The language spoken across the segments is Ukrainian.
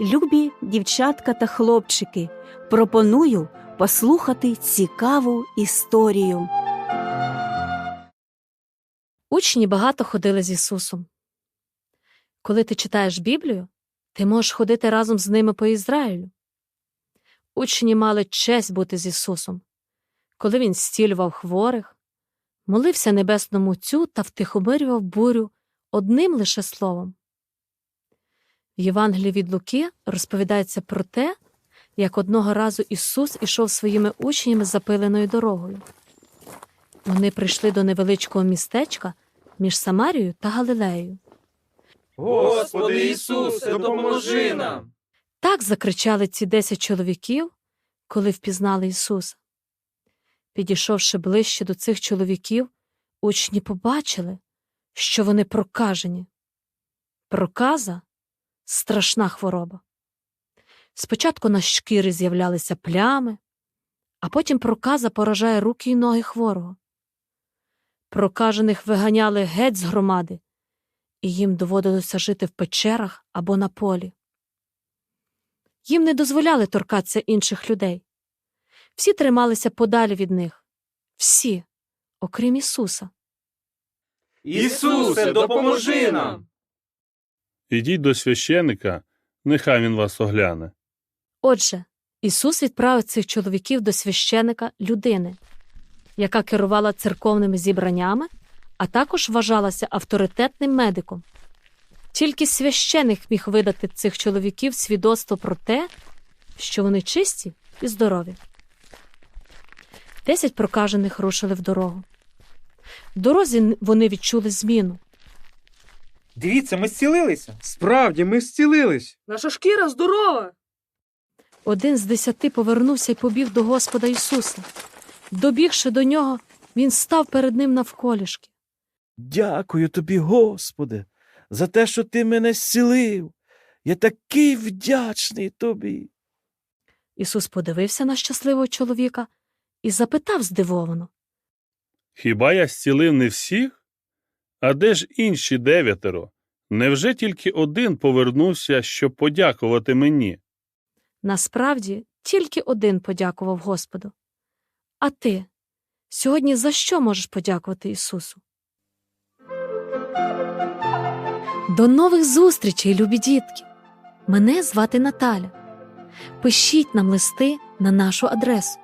Любі дівчатка та хлопчики, пропоную послухати цікаву історію. Учні багато ходили з Ісусом. Коли ти читаєш Біблію, ти можеш ходити разом з ними по Ізраїлю. Учні мали честь бути з Ісусом, коли Він зцілював хворих, молився Небесному Отцю та втихомирював бурю одним лише словом. Євангелії від Луки розповідається про те, як одного разу Ісус ішов своїми учнями запиленою дорогою. Вони прийшли до невеличкого містечка між Самарією та Галилеєю. Господи Ісусе, допоможи нам. Так закричали ці десять чоловіків, коли впізнали Ісуса. Підійшовши ближче до цих чоловіків, учні побачили, що вони прокажені. Проказа страшна хвороба. Спочатку на шкірі з'являлися плями, а потім проказа поражає руки й ноги хворого. Прокажених виганяли геть з громади, і їм доводилося жити в печерах або на полі. Їм не дозволяли торкатися інших людей. Всі трималися подалі від них. Всі, окрім Ісуса. Ісусе, допоможи нам. Ідіть до священика, нехай він вас огляне. Отже, Ісус відправив цих чоловіків до священика людини, яка керувала церковними зібраннями, а також вважалася авторитетним медиком. Тільки священик міг видати цих чоловіків свідоцтво про те, що вони чисті і здорові. Десять прокажених рушили в дорогу. В дорозі вони відчули зміну. Дивіться, ми зцілилися. Справді, ми зцілились. Наша шкіра здорова. Один з десяти повернувся і побіг до Господа Ісуса. Добігши до нього, він став перед ним навколішки. Дякую тобі, Господи, за те, що ти мене зцілив. Я такий вдячний тобі. Ісус подивився на щасливого чоловіка і запитав здивовано. Хіба я зцілив не всіх? А де ж інші дев'ятеро? Невже тільки один повернувся, щоб подякувати мені? Насправді, тільки один подякував Господу. А ти сьогодні за що можеш подякувати Ісусу? До нових зустрічей, любі дітки! Мене звати Наталя. Пишіть нам листи на нашу адресу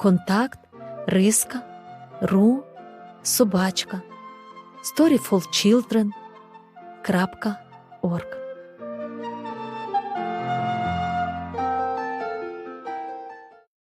контакт риска ру собачка storyfulchildren.org